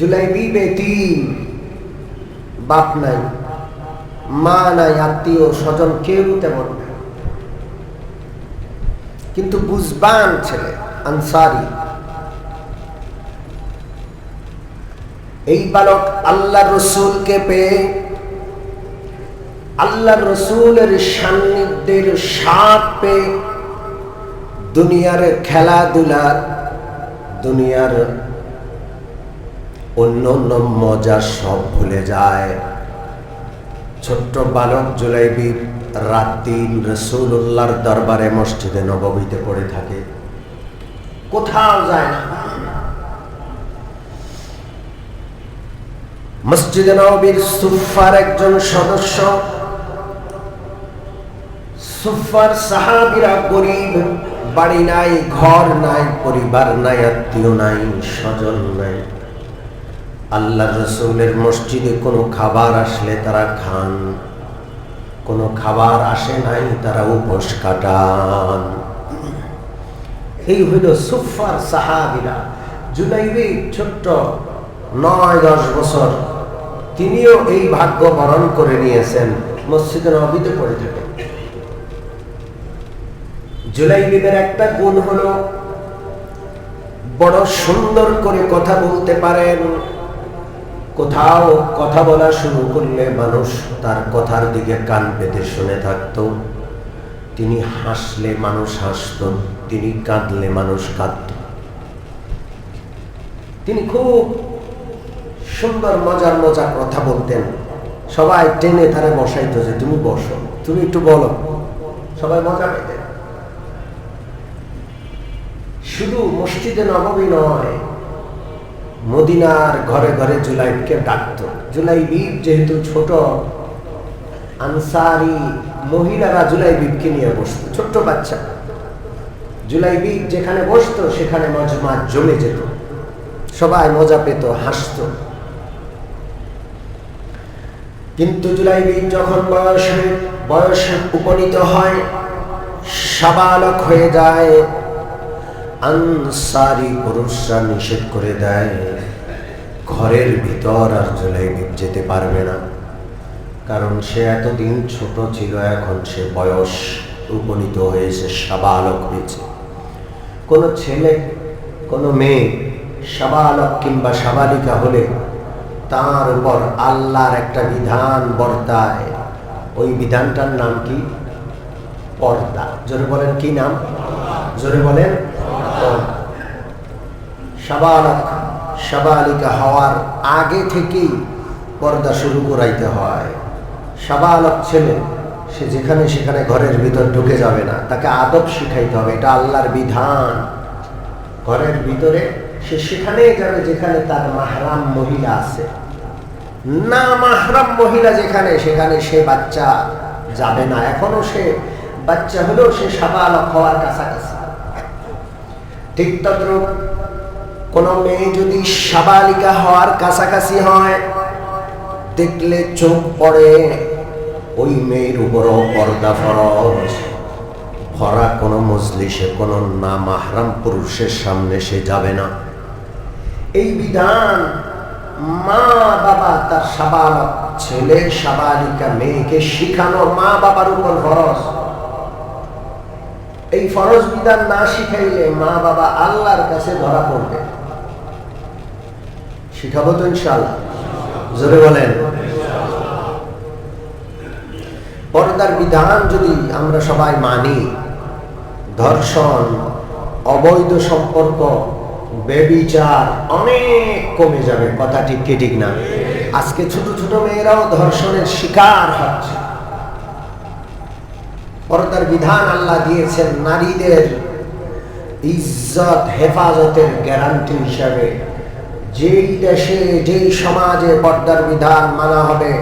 জুলাইবি বেটি বাপ নাই, মা নাই, আত্মীয় স্বজন কেউ তেমন কিন্তু বুঝবান ছেলে, আনসারি, এই বালক আল্লাহ রসুলকে পেয়ে আল্লাহ রসুলের সান্নিধ্যের সাপ পেয়ে দুনিয়ার খেলাধুলার, দুনিয়ার অন্য অন্য মজা সব ভুলে যায়। ছোট্ট বালক জুলাইবি রাত দিন রসুল্লাহর দরবারে মসজিদে নবমীতে পড়ে থাকে। কোথাও যায় না। মসজিদে নবীর সুফার একজন সদস্য সুফার সাহাবিরা গরিব, বাড়ি নাই, ঘর নাই, পরিবার নাই, আত্মীয় নাই, স্বজন নাই। আল্লাহ রসুলের মসজিদে কোনো খাবার আসলে তারা খান। কোনো খাবার আসে নাই, তারা উপোস কাটান। এই হইল সুফার সাহাবিরা। জুলাইবি ছোট্ট নয়, দশ বছর তিনিও এই ভাগ্য বরণ করে নিয়েছেন মসজিদে নবীতে পড়ে থাকেন জুলাইবিদের একটা গুণ হলো, বড় সুন্দর করে কথা বলতে পারেন কোথাও কথা বলা শুরু করলে মানুষ তার কথার দিকে কান পেতে শুনে থাকত। তিনি হাসলে মানুষ হাসত, তিনি কাঁদলে মানুষ কাঁদত। তিনি খুব সুন্দর, মজার মজার কথা বলতেন। সবাই টেনে তারা বসাইতো যে, তুমি বসো, তুমি একটু বলো। সবাই মজা পেতেন শুধু মসজিদে নবমী নয় মদিনার ঘরে ঘরে জুলাইবকে ডাকত। জুলাইবিব যেহেতু ছোট, আনসারি মহিলারা জুলাইবিবকে নিয়ে বসত, ছোট্ট বাচ্চা। জুলাইবিব যেখানে বসতো, সেখানে মজমা জমে যেত। সবাই মজা পেত, হাসত। কিন্তু জুলাইবিব যখন বয়স বয়স উপনীত হয়, সাবালক হয়ে যায় আনসারি পুরুষরা নিষেধ করে দেয়, ঘরের ভিতর আর জুলাইবিব যেতে পারবে না। কারণ সে এতদিন ছোট ছিল, এখন সে বয়স, উপনীত হয়েছে সাবালক হয়েছে কোনো ছেলে, কোনো মেয়ে সাবালক কিংবা সাবালিকা হলে তার উপর আল্লাহর একটা বিধান বর্তায়। ওই বিধানটার নাম কি? পর্দা। জোরে বলেন কি নাম? জোরে বলেন সাবালক, সাবালিকা হওয়ার আগে থেকেই পর্দা শুরু করাইতে হয়। সাবালক ছেলে, সে যেখানে সেখানে ঘরের ভিতর ঢুকে যাবে না। তাকে আদব শিখাইতে হবে, এটা আল্লাহর বিধান। ঘরের ভিতরে সে সেখানেই যাবে যেখানে তার মাহরাম মহিলা আছে। না মাহরাম মহিলা যেখানে, সেখানে সে বাচ্চা যাবে না। এখনও সে বাচ্চা হলেও সে সাবালক হওয়ার কাছাকাছি। ঠিক তদ্রুপ কোন মেয়ে যদি সাবালিকা হওয়ার কাছাকাছি হয়, দেখলে চোখ পড়ে ওই মেয়ের উপরও পর্দা ফরজ। ভরা কোনো মজলিসে, কোনো না মাহরাম পুরুষের সামনে সে যাবে না। এই বিধান মা বাবা তার সাবালক ছেলে সাবালিকা মেয়েকে শিখানো মা বাবার উপর ফরজ। এই ফরজ বিধান না শিখাইলে মা বাবা আল্লাহর কাছে ধরা পড়বে। শিখাবো তো ইনশাল্লাহ জোরে বলেন। পর্দার বিধান যদি আমরা সবাই মানি, ধর্ষণ, অবৈধ সম্পর্ক, বেবিচার অনেক কমে যাবে, কথা ঠিক ঠিক না? আজকে ছোট ছোট মেয়েরাও ধর্ষণের শিকার হচ্ছে। পর্দার বিধান আল্লাহ দিয়েছেন নারীদের ইজ্জত, হেফাজতের গ্যারান্টি হিসাবে। যেই দেশে, যেই সমাজে পর্দার বিধান মানা হবে,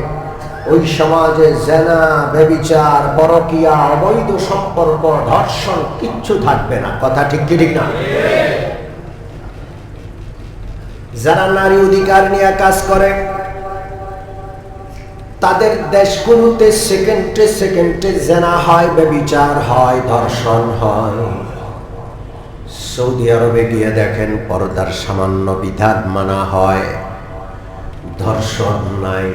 ওই সমাজে জেনা বেবিচার পরকিয়া, অবৈধ সম্পর্ক, ধর্ষণ কিচ্ছু থাকবে না। কথা ঠিক কি ঠিক না? যারা নারী অধিকার নিয়ে কাজ করে তাদের দেশগুলোতে সেকেন্ডে সেকেন্ডে জেনা হয় বেবিচার হয়, ধর্ষণ হয়। সৌদি আরবে গিয়ে দেখেন পর্দার সামান্য বিধান মানা হয়, ধর্ষণ নাই।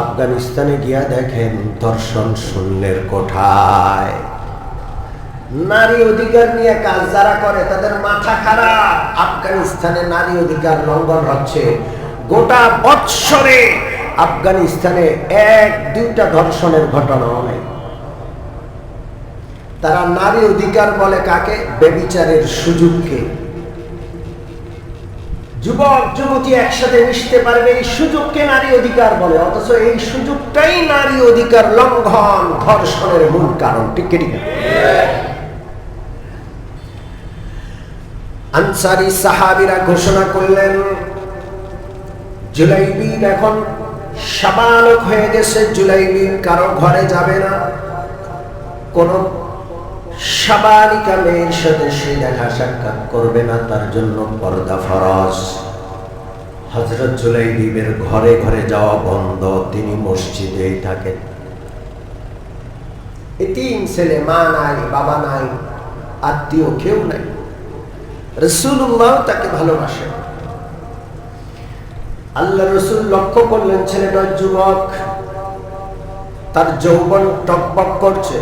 আফগানিস্তানে গিয়া দেখেন ধর্ষণ শূন্যের কোঠায়। নারী অধিকার নিয়ে কাজ যারা করে, তাদের মাথা খারাপ। আফগানিস্তানে নারী অধিকার লঙ্ঘন হচ্ছে গোটা বৎসরে। আফগানিস্তানে এক, দুইটা ধর্ষণের ঘটনাও নেই তারা নারী অধিকার বলে কাকে? বেবিচারের সুযোগকে। যুবক, যুবতী একসাথে মিশতে পারবে এই সুযোগকে নারী অধিকার বলে, অথচ এই সুযোগটাই নারী অধিকার লঙ্ঘন, ধর্ষণের মূল কারণ। ঠিক ঠিক আনসারি সাহাবিরা ঘোষণা করলেন জুলাইবিব এখন সাবালক হয়ে গেছে জুলাইবিব কারও ঘরে যাবে না। কোন সাবালিকা মেয়ের সাথে সে দেখা সাক্ষাৎ করবে না, তার জন্য পর্দা ফরজ। হজরত জুলাইবিবের ঘরে ঘরে যাওয়া বন্ধ, তিনি মসজিদেই থাকেন। তিন ছেলে, মা নাই, বাবা নাই, আত্মীয় কেউ নাই। রসুল্লাহ তাকে ভালোবাসেন। আল্লাহ রসুল লক্ষ্য করলেন, ছেলেটা যুবক, তার যৌবন টকবক করছে।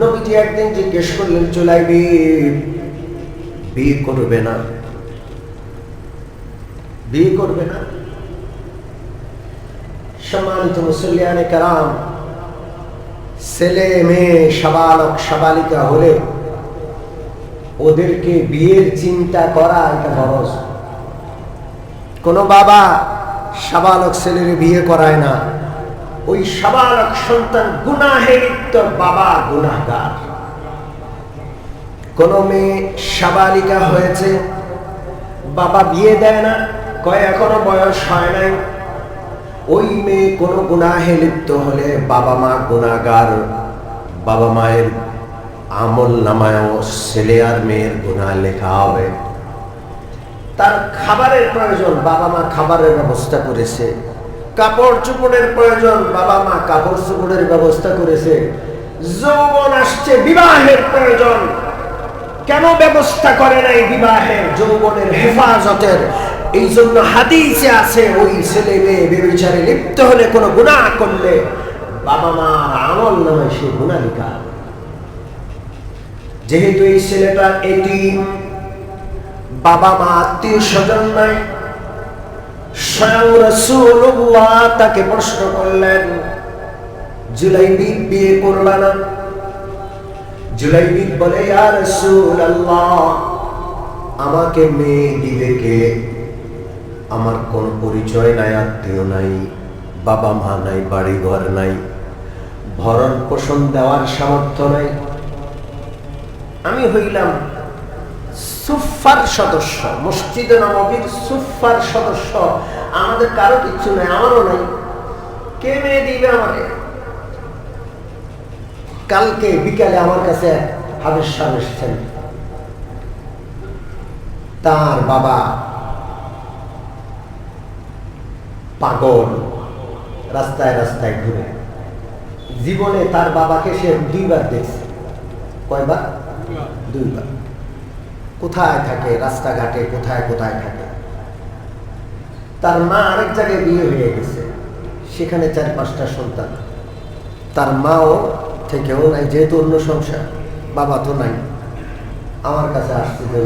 নবীজি একদিন জিজ্ঞেস করলেন চুলাইবি বিয়ে করবে না? বিয়ে করবে না? সম্মানিত মুসলিয়ানে কারাম, ছেলে মেয়ে সাবালক সাবালিকা হলে ওদেরকে বিয়ের চিন্তা করা এটা বরস কোন বাবা সাবালক ছেলের বিয়ে করায় না। ওই সাবালক সন্তান গুনাহে বাবা গুনাহগার। কোন মেয়ে সাবালিকা হয়েছে, বাবা বিয়ে দেয় না, কয় এখনও বয়স হয় নাই। ওই মেয়ে কোনো গুনাহে লিপ্ত হলে বাবা মা গুনাগার বাবা মায়ের আমল নামায় ছেলে আর মেয়ের গুণা লেখা হবে। তার খাবারের প্রয়োজন, বাবা মা খাবারের ব্যবস্থা করেছে। কাপড় চোপড়ের প্রয়োজন, বাবা মা কাপড় চোপড়ের ব্যবস্থা করেছে। যৌবন আসছে, বিবাহের প্রয়োজন। কেন ব্যবস্থা করে নাই বিবাহের যৌবনের হেফাজতের। এই জন্য হাদিসে আছে, ওই ছেলে মেয়ে বেবিচারে লিপ্ত হলে কোনো গুণা করলে বাবা মা আমল নামে সে গুণা লিখা হবে। যেহেতু এই ছেলেটা এটিম বাবা মা, আত্মীয় স্বজন নাই। স্বয়ং রসুল্লাহ তাকে প্রশ্ন করলেন জুলাইবি বিয়ে করবা না? জুলাইবি বলে আর রসুল আল্লাহ আমাকে মেয়ে দিবে কে? আমার কোন পরিচয় নাই, আত্মীয় নাই, বাবা মা নাই বাড়ি ঘর নাই ভরণ পোষণ দেওয়ার সামর্থ্য নাই। আমি হইলাম সুফার সদস্য নবীর সুফার সদস্য। আমাদের কারও নাই, আমারও নাই। কে মেয়ে দিবে আমাকে? কালকে বিকালে আমার কাছে তার বাবা পাগল, রাস্তায় রাস্তায় ঘুরে। জীবনে তার বাবাকে সে দুইবার দেখছে। কয়বার? দুইবার। কোথায় থাকে, রাস্তাঘাটে কোথায় কোথায় থাকে? তার মা আরেক জায়গায় বিয়ে হয়ে গেছে। সেখানে চার, পাঁচটা সন্তান। তার মাও থেকেও নাই, যেহেতু অন্য সংসার, বাবা তো নাই। আমার কাছে আসছে যে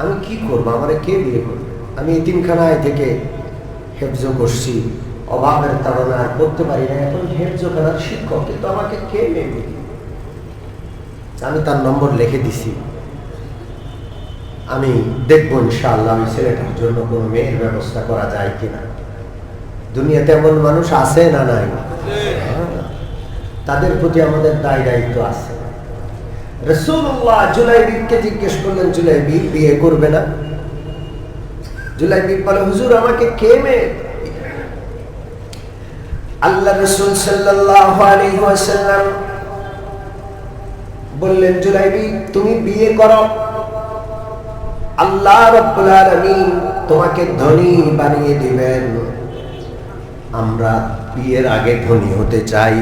আমি কি করব? আমারে কে বিয়ে করবে? আমি এতিমখানায় থেকে হেফজ করছি। অভাবের তাড়না আর করতে পারি না। এখন হেফজখানার শিক্ষক, কিন্তু আমাকে কে মেয়ে আমি তার নম্বর লিখে দিছি। আমি দেখব ইনশাআল্লাহ আমি ছেলেটার জন্য কোনো মেয়ের ব্যবস্থা করা যায় কিনা। দুনিয়াতে এমন মানুষ আছে না নাই। তাদের প্রতি আমাদের দায় দায়িত্ব আছে। রসুল্লাহ জিজ্ঞেস করলেন বিয়ে করবে না? বলে, হুজুর, আমাকে কে মেয়ে? আল্লাহ রসুল ওয়াসাল্লাম বললেন জুলাইবি তুমি বিয়ে করো। আল্লাহ তোমাকে ধনী বানিয়ে দিবেন। আমরা বিয়ের আগে ধনী হতে চাই,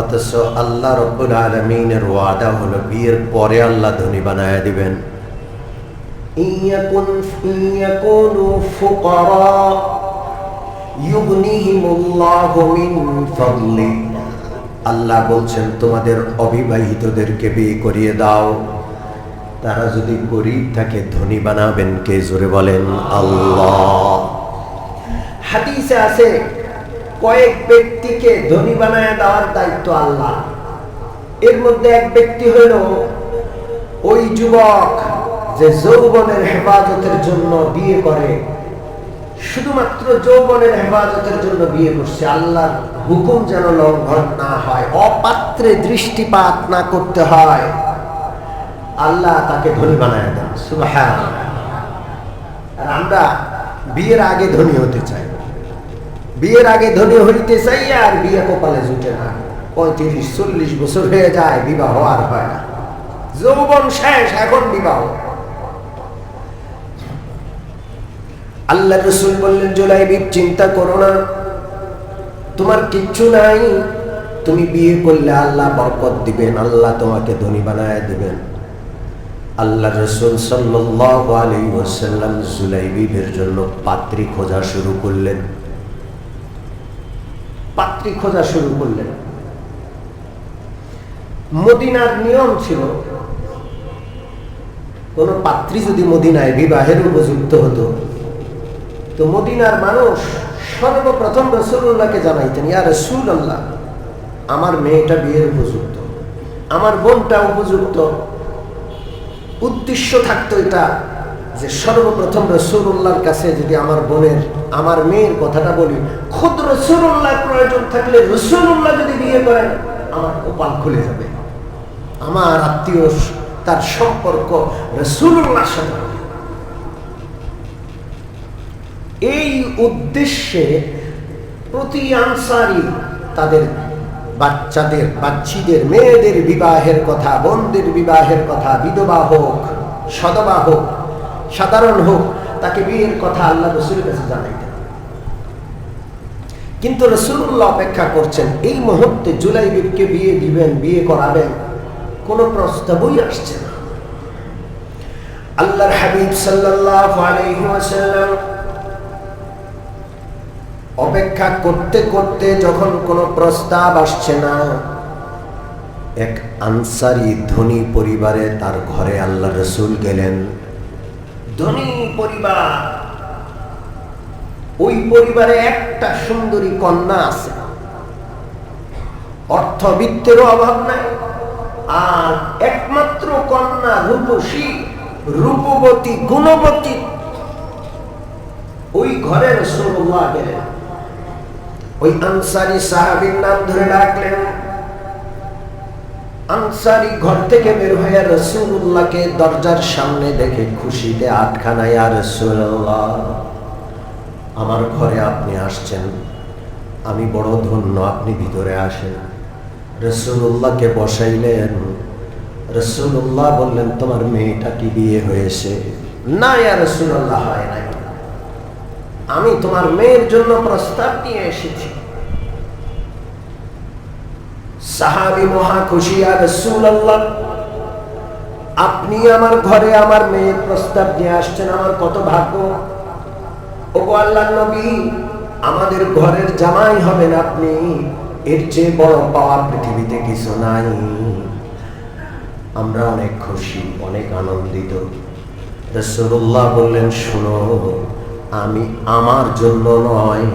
অথচ আল্লাহ রব্বুল আলমিনের ওয়াদা হলো বিয়ের পরে আল্লাহ ধনী বানায় দিবেন। আল্লাহ বলছেন, তোমাদের অবিবাহিতদেরকে বিয়ে করিয়ে দাও। তারা যদি গরিব থাকে, ধনী বানাবেন কে জোরে বলেন? আল্লাহ। হাদিসে আছে, কয়েক ব্যক্তিকে ধনী বানায় দেওয়ার দায়িত্ব আল্লাহ। এর মধ্যে এক ব্যক্তি হইল ওই যুবক যে যৌবনের হেফাজতের জন্য বিয়ে করে। শুধুমাত্র যৌবনের হেফাজতের জন্য বিয়ে করছে। আল্লাহর হুকুম যেন লঙ্ঘন না হয়, অপাত্রে দৃষ্টিপাত না করতে হয়। আল্লাহ তাকে ধনী বানায় দেন সুবহান আর আমরা বিয়ের আগে ধনী হতে চাই। বিয়ের আগে ধনী হইতে চাই আর বিয়ে কপালে জুটে না। পঁয়ত্রিশ, চল্লিশ বছর হয়ে যায়, বিবাহ আর হয় না। যৌবন শেষ, এখন বিবাহ। আল্লাহ রসুল বললেন জুলাইবিব চিন্তা করো না। তোমার কিচ্ছু নাই। তুমি বিয়ে করলে আল্লাহ বরকত দিবেন, আল্লাহ তোমাকে ধনী বানায় দিবেন। আল্লাহ রসুল সাল্লাল্লাহু আলাইহি ওয়াসাল্লাম জুলাইবিবের জন্য পাত্রী খোঁজা শুরু করলেন। পাত্রী খোঁজা শুরু করলেন। মদিনার নিয়ম ছিল, কোন পাত্রী যদি মদিনায় বিবাহের উপযুক্ত হতো, তো মদিনার মানুষ সর্বপ্রথম রসুল্লাহকে জানাইতেন, ইয়া রসুল আল্লাহ আমার মেয়েটা বিয়ের উপযুক্ত, আমার বোনটা উপযুক্ত উদ্দেশ্য থাকতো এটা যে সর্বপ্রথম রসুল্লাহর কাছে যদি আমার বোনের, আমার মেয়ের কথাটা বলি, খুদ রসুল্লাহ প্রয়োজন থাকলে রসুল্লাহ যদি বিয়ে করেন আমার কপাল খুলে যাবে আমার আত্মীয় তার সম্পর্ক রসুল্লাহর সাথে। এই উদ্দেশ্যে প্রতি আনসারি তাদের বাচ্চাদের, বাচ্চিদের, মেয়েদের বিবাহের কথা, বোনদের বিবাহের কথা, বিধবা হোক, সদবা হোক, সাধারণ হোক, তাকে বিয়ের কথা আল্লাহ রসুলের কাছে জানাইতেন কিন্তু রসুল্লাহ অপেক্ষা করছেন, এই মুহূর্তে জুলাই বিবকে বিয়ে দিবেন, বিয়ে করাবেন, কোনো প্রস্তাবই আসছে না। আল্লাহর হাবিব ওয়াসাল্লাম অপেক্ষা করতে করতে যখন কোনো প্রস্তাব আসছে না, এক আনসারি ধনী পরিবারে তার ঘরে আল্লাহ রসুল গেলেন। ধনী পরিবার, ওই পরিবারে একটা সুন্দরী কন্যা আছে। অর্থবিত্তেরও অভাব নাই, আর একমাত্র কন্যা রূপসী, রূপবতী, গুণবতী। ওই ঘরে রসুল্লাহ গেলেন। ওই আনসারি সাহাবির নাম ধরে ডাকলেন। আনসারি ঘর থেকে বের হয়ে রসুল্লাহকে দরজার সামনে দেখে খুশিতে আটখানায় আর রসুল্লাহ আমার ঘরে আপনি আসছেন। আমি বড় ধন্য, আপনি ভিতরে আসেন। রসুল্লাহকে বসাইলেন। রসুল্লাহ বললেন, তোমার মেয়েটা কি বিয়ে হয়েছে? না, ইয়া রসুল্লাহ হয় নাই। আমি তোমার মেয়ের জন্য প্রস্তাব নিয়ে এসেছি। সাহাবি মহা খুশি আর আল্লাহ আপনি আমার ঘরে আমার মেয়ের প্রস্তাব নিয়ে আসছেন, আমার কত ভাগ্য। ও আল্লাহ নবী, আমাদের ঘরের জামাই হবেন আপনি, এর চেয়ে বড় পাওয়া পৃথিবীতে কিছু নাই। আমরা অনেক খুশি, অনেক আনন্দিত। বললেন, শুনো আমি আমার জন্য নয়,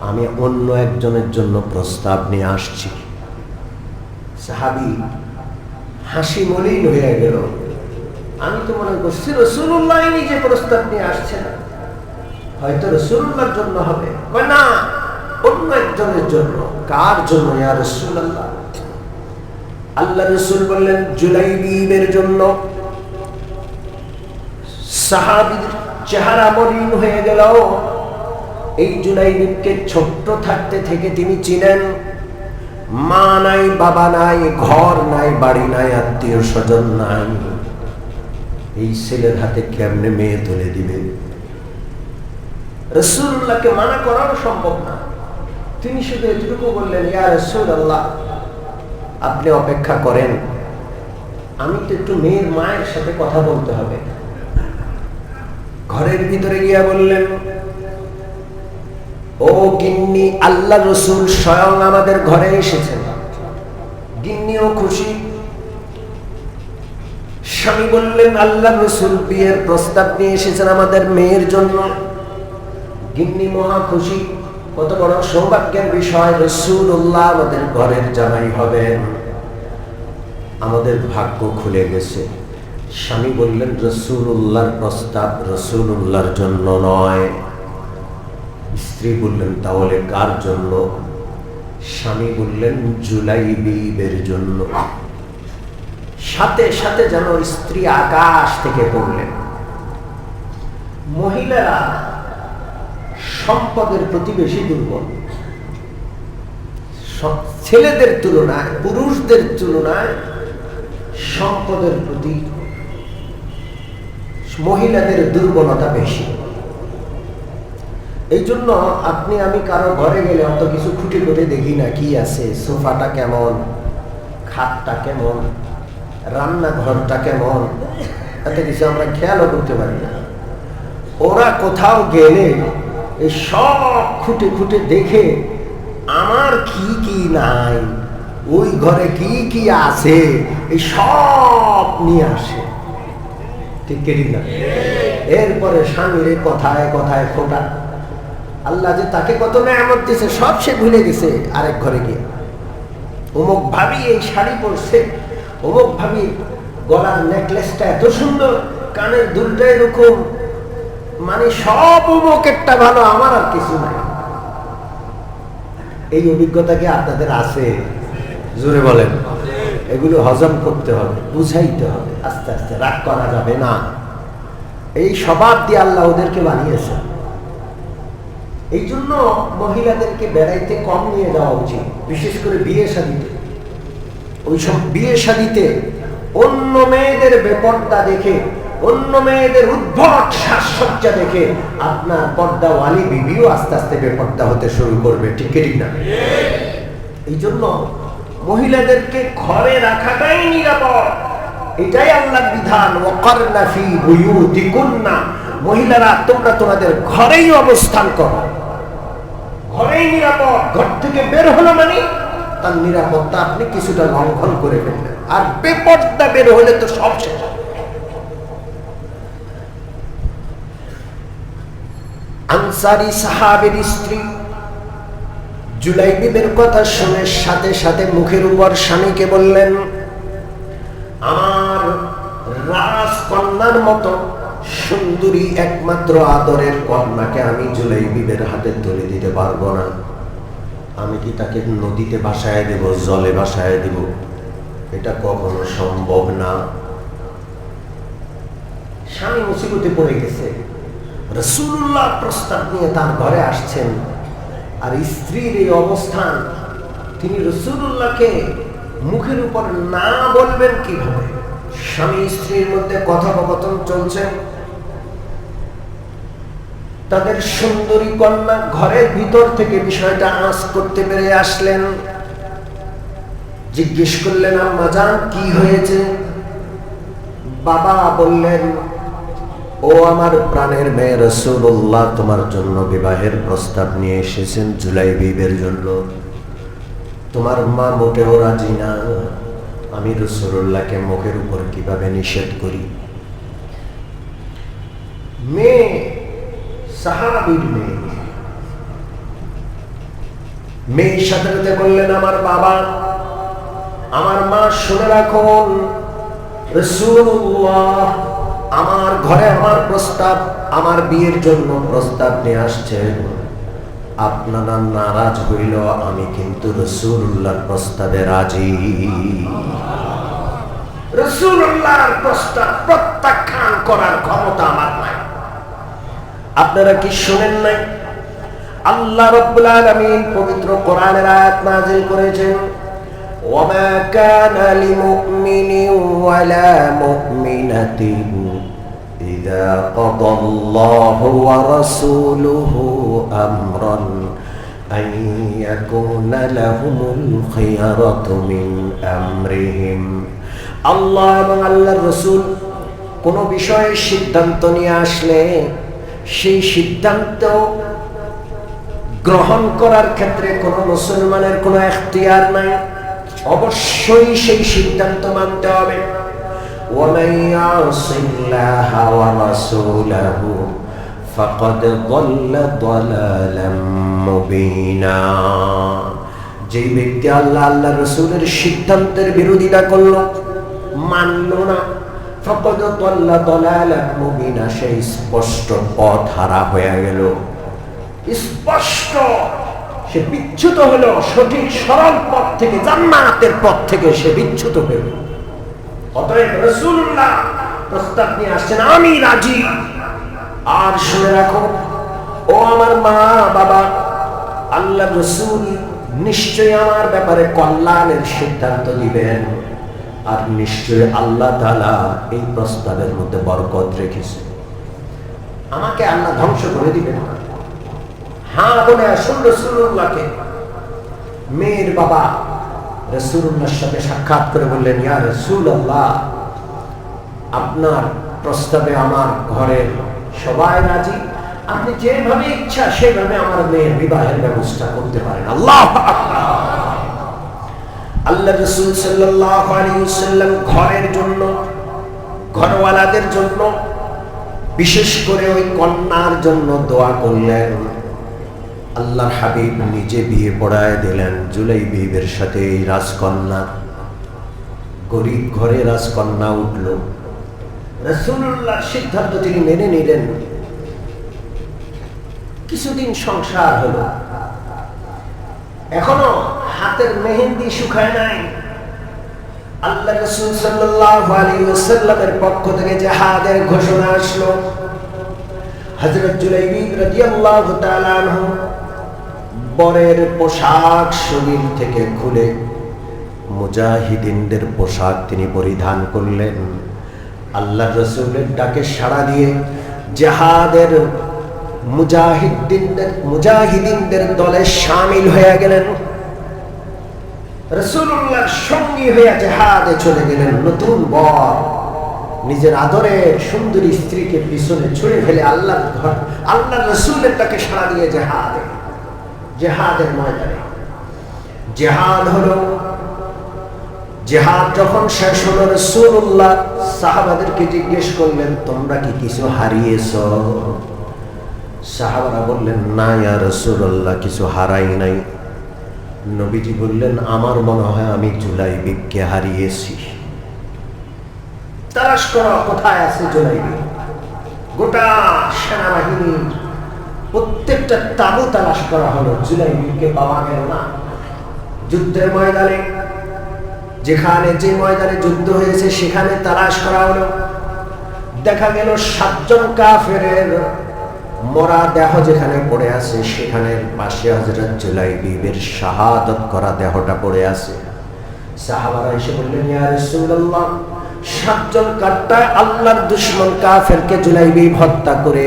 আমি অন্য একজনের জন্য প্রস্তাব নিয়ে আসছি। সাহাবি হাসি মলিন হয়ে গেল। আমি তো মনে করছি রসুল্লাহ নিজে প্রস্তাব নিয়ে আসছেন। হয়তো রসুল্লাহর জন্য হবে। না, অন্য একজনের জন্য। কার জন্য আল্লাহ রসুল বললেন জুলাইবিবের জন্য। সাহাবির চেহারা মলিন হয়ে গেল। এই জুলাইবিবকে ছোট্ট থাকতে থেকে তিনি চিনেন, মা নাই, বাবা নাই, ঘর নাই, বাড়ি নাই, আত্মীয় স্বজন নাই। এই ছেলের হাতে কেমনে মেয়ে তুলে দিবে রসুল্লাহকে মানা করাও সম্ভব না। তিনি শুধু এটুকু বললেন, ইয়া রসুল আল্লাহ আপনি অপেক্ষা করেন। আমি তো একটু মেয়ের মায়ের সাথে কথা বলতে হবে। ঘরের ভিতরে গিয়া বললেন, ও গিন্নি, আল্লাহ রসুল স্বয়ং আমাদের ঘরে এসেছেন। গিন্নিও খুশি। স্বামী বললেন, আল্লাহ রসুল বিয়ের প্রস্তাব নিয়ে এসেছেন আমাদের মেয়ের জন্য। গিন্নি মহা খুশি। কত বড় সৌভাগ্যের বিষয় রসুল্লাহ আমাদের ঘরের জামাই হবেন। আমাদের ভাগ্য খুলে গেছে। স্বামী বললেন রসুল উল্লাহর প্রস্তাব রসুল উল্লাহর জন্য নয়। স্ত্রী বললেন, তাহলে কার জন্য? স্বামী বললেন জুলাই বিবের জন্য। সাথে সাথে যেন স্ত্রী আকাশ থেকে পড়লেন। মহিলারা সম্পদের প্রতি বেশি দুর্বল ছেলেদের তুলনায়, পুরুষদের তুলনায় সম্পদের প্রতি মহিলাদের দুর্বলতা বেশি। এই জন্য আপনি, আমি কারও ঘরে গেলে অত কিছু খুঁটে করে দেখি না কি আছে, সোফাটা কেমন, খাটটা কেমন, রান্নাঘরটা কেমন, এত কিছু আমরা খেয়ালও করতে পারি না। ওরা কোথাও গেলে এই সব খুঁটে খুঁটে দেখে আমার কি কি নাই, ওই ঘরে কি কি আছে, এই সব নিয়ে আসে। ঠিক কি না? এরপরে স্বামীর কথায় কথায় খোটা। আল্লাহ যে তাকে কত নেয়ামত দিয়েছে, সব সে ভুলে গেছে আরেক ঘরে গিয়ে। অমুক ভাবি এই শাড়ি পরছে, অমুক ভাবি গলার নেকলেসটা এত সুন্দর, কানের দুলটা এরকম। মানে সব অমুকেরটা ভালো, আমার আর কিছু নাই। এই অভিজ্ঞতা কি আপনাদের আছে? জোরে বলেন। এগুলো হজম করতে হবে, বুঝাইতে হবে। আস্তে আস্তে, রাগ করা যাবে না। এই স্বভাব দিয়ে আল্লাহ ওদেরকে বানিয়েছে এই জন্য মহিলাদেরকে বেড়াইতে কম নিয়ে যাওয়া উচিত, বিশেষ করে বিয়ে শাদিতে। ওই সব বিয়ে শাদিতে অন্য মেয়েদের বেপর্দা দেখে, অন্য মেয়েদের উদ্ভট সাজসজ্জা দেখে আপনার পর্দা ওয়ালি বিবিও আস্তে আস্তে বেপর্দা হতে শুরু করবে ঠিক না? এই জন্য মহিলাদেরকে ঘরে রাখাটাই নিরাপদ। এটাই আল্লাহর বিধান। মহিলারা, তোমরা তোমাদের ঘরেই অবস্থান করো। ঘরেই নিরাপদ। ঘর থেকে বের হলো মানে তার নিরাপত্তা আপনি কিছুটা লঙ্ঘন করে ফেললেন। আর বেপর্দা বের হলে তো সব শেষ। আনসারি সাহাবের স্ত্রী জুলাইবিদের কথা শুনে সাথে সাথে মুখের উপর স্বামীকে বললেন, আমার রাজকন্যার মতো সুন্দরী একমাত্র আদরের কন্যাকে আমি জুলাইবিদের হাতে তুলে দিতে পারব না। আমি কি তাকে নদীতে বাসায় দেব, জলে বাসায় দেব? এটা কখনো সম্ভব না। স্বামী মুসিবতে পড়ে গেছে। রসুল্লাহ প্রস্তাব নিয়ে তার ঘরে আসছেন। আর স্ত্রীর এই অবস্থান, তিনি রসুল্লাহকে মুখের উপর না বলবেন কীভাবে? স্বামী স্ত্রীর মধ্যে কথোপকথন চলছে। তাদের সুন্দরী কন্যা ঘরের ভিতর থেকে বিষয়টা আঁচ করতে পেরে আসলেন। জিজ্ঞেস করলেন, আম্মা জান, কি হয়েছে? বাবা বললেন ও আমার প্রাণের মেয়ে রসুল্লাহ তোমার জন্য বিবাহের প্রস্তাব নিয়ে এসেছেন জুলাই বিবের জন্য। তোমার মা মোটেও রাজি না। আমি রসুল্লাহকে মুখের উপর কীভাবে নিষেধ করি? মেয়ে, সাহাবির মেয়ে। মেয়ের সাথে বললেন আমার বাবা। আমার মা শুনে রাখুন রসুল্লাহ আমার ঘরে আমার প্রস্তাব, আমার বিয়ের জন্য প্রস্তাব নিয়ে আসছেন আপনারা নারাজ হইল, আমি কিন্তু রসুল্লাহর প্রস্তাবে রাজি। রসুল্লাহর প্রস্তাব প্রত্যাখ্যান করার ক্ষমতা আমার নাই। আপনারা কি শুনেন নাই? আল্লাহ রব্বুল আলামিন পবিত্র কোরআনের আয়াত নাযিল করেছেন কানা লিমুমিন ওয়ালা মুমিনাতিন ইযা কাদাল্লাহু ওয়া রাসূলুহু আমরান আন ইয়াকুনা লাহুমুল খিয়ারাতু মিন আমরিহিম আল্লাহ এবং আল্লাহর রাসূল কোনো বিষয়ে সিদ্ধান্ত নিয়ে আসলে সেই সিদ্ধান্ত গ্রহণ করার ক্ষেত্রে কোনো মুসলমানের কোনো এখতিয়ার নাই। অবশ্যই সেই সিদ্ধান্ত মানতে হবে। ومن يعص الله ورسوله فقد ضل ضلالا مبينا যে ব্যক্তি আল্লাহ আল্লাহ রসুলের সিদ্ধান্তের বিরোধিতা করলো মানল না ফকদ তল্লা দলালা মুবিনা সেই স্পষ্ট পথ হারা হয়ে গেল স্পষ্ট সে বিচ্যুত হলো সঠিক সরল পথ থেকে জান্নাতের পথ থেকে সে বিচ্যুত হয়ে গেল অতএব প্রস্তাব নিয়ে আসছেন, আমি রাজি। আর শুনে রাখো, ও আমার মা, বাবা, আল্লাহ রসুল নিশ্চয় আমার ব্যাপারে কল্যাণের সিদ্ধান্ত দিবেন আর নিশ্চয় আল্লাহ তালা এই প্রস্তাবের মধ্যে বরকত রেখেছে আমাকে আল্লাহ ধ্বংস করে দিবেন। হ্যাঁ বলে আসুন রসুল্লাহকে মেয়ের বাবা রসুল্লাহর সাথে সাক্ষাৎ করে বললেন, ইয়া আপনার প্রস্তাবে আমার ঘরের সবাই রাজি? আপনি যেভাবে ইচ্ছা সেভাবে আমার মেয়ের বিবাহের ব্যবস্থা করতে পারেন। আল্লাহ আল্লাহ রসুল সাল্লাম ঘরের জন্য, ঘরওয়ালাদের জন্য, বিশেষ করে ওই কন্যার জন্য দোয়া করলেন। আল্লাহর হাবিব নিজে বিয়ে পড়ায় দিলেন জুলাই বিবের সাথে এই রাজকন্যা। গরিব ঘরে রাজকন্যা উঠল। রসুল্লাহর সিদ্ধান্ত তিনি মেনে নিলেন। কিছুদিন সংসার হলো। এখনও হাতের মেহেন্দি শুকায় নাই। আল্লাহ রসুল আলাইহি পক্ষ থেকে জিহাদের ঘোষণা আসলো। হযরত জুলাইবিব রাদিয়াল্লাহু তাআলা বরের পোশাক শরীর থেকে খুলে। মুজাহিদিনদের পোশাক তিনি পরিধান করলেন। আল্লাহ রসুলের ডাকে সাড়া দিয়ে জাহাদের মুজাহিদিনদের মুজাহিদিনদের দলে সামিল হয়ে গেলেন। রসুল্লাহর সঙ্গী হইয়া জাহাদে চলে গেলেন। নতুন বর। নিজের আদরের সুন্দরী স্ত্রীকে পিছনে ছুড়ে ফেলে আল্লাহ ঘর আল্লাহ রসুলের তাকে সাড়া দিয়ে জেহাদে। জেহাদের ময়দানে। জেহাদ হলো, জেহাদ যখন শেষ হলো রসুল্লাহ সাহাবাদেরকে জিজ্ঞেস করলেন, তোমরা কি কিছু হারিয়েছ? সাহাবারা বললেন, না ইয়া রসুল্লাহ কিছু হারাই নাই। নবীজি বললেন, আমার মনে হয় আমি জুলাই বিপকে হারিয়েছি। তালাশ করা কোথায় আছে জুলাই গোটা সেনাবাহিনীর প্রত্যেকটা তাবু তালাশ করা হলো। জুলাই বিপকে পাওয়া গেল না। যুদ্ধের ময়দানে, যেখানে যে ময়দানে যুদ্ধ হয়েছে, সেখানে তালাশ করা হলো। দেখা গেল সাতজন কাফের মরা দেহ যেখানে পড়ে আছে, সেখানে পাশে হজরত জুলাই বিবের শাহাদত করা দেহটা পড়ে আছে। সাহাবারা এসে বললেন, ইয়া সাতজন কাট্টা আল্লাহর দুশ্মন কাফেরকে জুলাই বিব হত্যা করে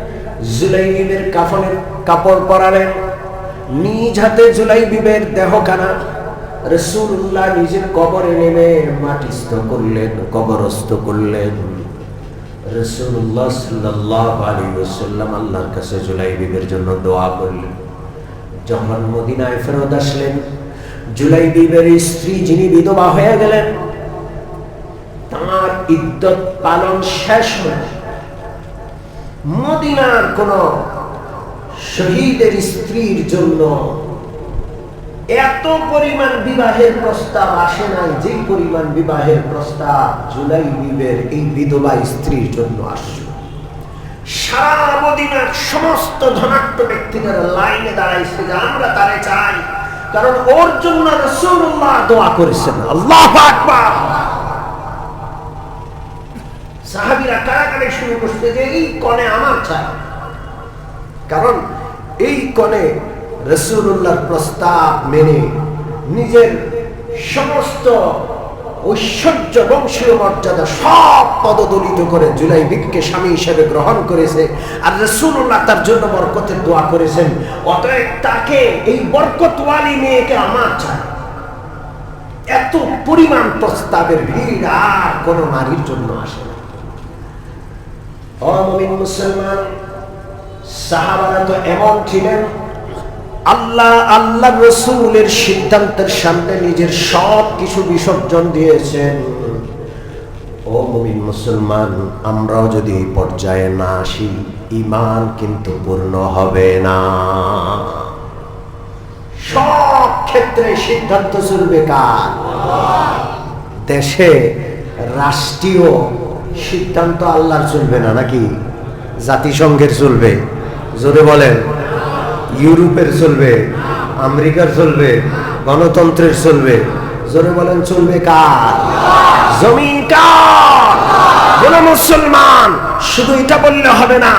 জুলাইবিবের কাফনের কাপড় পরালেন। নিজ হাতে জুলাইবিবের দেহখানা। রসুল্লাহ নিজের কবরে নেমে মাটিস্থ করলেন, কবরস্থ করলেন। আলী আল্লাহর কাছে জন্য দোয়া করলেন। ফেরত আসলেন স্ত্রী যিনি বিধবা হয়ে গেলেন, তার ইদ্যত পালন শেষ হল মদিনার কোন শহীদের স্ত্রীর জন্য এত পরিমাণ বিবাহের প্রস্তাব আসে নাই যে পরিমাণ বিবাহের প্রস্তাব জুলাই বিবের এই বিধবা স্ত্রীর জন্য আসছে। সারা মদিনার সমস্ত ধনাত্ম ব্যক্তিদের লাইনে দাঁড়াইছে যে আমরা তারে চাই, কারণ ওর জন্য দোয়া করেছেন। আল্লাহ আকবার। সাহাবিরা কারাকারি শুরু করছে যে এই কনে আমার চাই কারণ এই কনে রসুল্লাহর প্রস্তাব মেনে নিজের সমস্ত ঐশ্বর্য বংশীয় মর্যাদা সব পদদলিত করে জুলাই বিককে স্বামী হিসেবে গ্রহণ করেছে আর রসুল্লাহ তার জন্য বরকতের দোয়া করেছেন। অতএব তাকে এই বরকতওয়ালি মেয়েকে আমার চাই এত পরিমাণ প্রস্তাবের ভিড় আর কোন নারীর জন্য আসে না। অমমিন মুসলমান, সাহাবারা তো এমন ছিলেন, আল্লাহ আল্লাহ রসুলের সিদ্ধান্তের সামনে নিজের সব কিছু বিসর্জন দিয়েছেন। ও মুমিন মুসলমান, আমরাও যদি এই পর্যায়ে না আসি ইমান কিন্তু পূর্ণ হবে না। সব ক্ষেত্রে সিদ্ধান্ত চলবে কার? দেশে রাষ্ট্রীয় সিদ্ধান্ত আল্লাহর চলবে না নাকি? জাতিসংঘের চলবে। জোরে বলেন, ইউরোপের চলবে, আমেরিকার চলবে, গণতন্ত্রের চলবে। জোরে বলেন, চলবে কার? জমিন কার? কোন মুসলমান শুধু এটা বললে হবে না,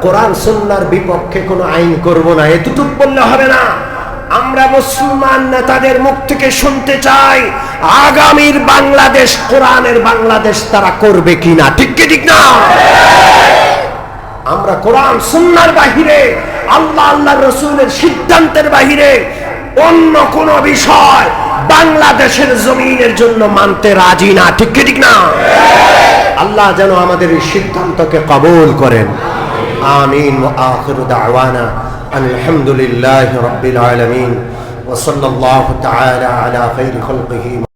কোরআন সুন্নার বিপক্ষে কোনো আইন করব না, এতটুক বললে হবে না। আমরা মুসলমান নেতাদের মুখ থেকে শুনতে চাই, আগামীর বাংলাদেশ, কোরআনের বাংলাদেশ তারা করবে কিনা, ঠিক কি ঠিক না? আমরা কোরআন, সুন্নার বাহিরে, আল্লাহ আল্লাহ রসুলের সিদ্ধান্তের বাহিরে অন্য কোন বিষয় বাংলাদেশের জমিনের জন্য মানতে রাজি না, ঠিক কি ঠিক না? আল্লাহ যেন আমাদের এই সিদ্ধান্তকে কবুল করেন। আমিন আখিরু দাওয়ানা। আলহামদুলিল্লাহি রাব্বিল আলামিন ওয়া সাল্লাল্লাহু তাআলা আলা খাইরি খালকিহি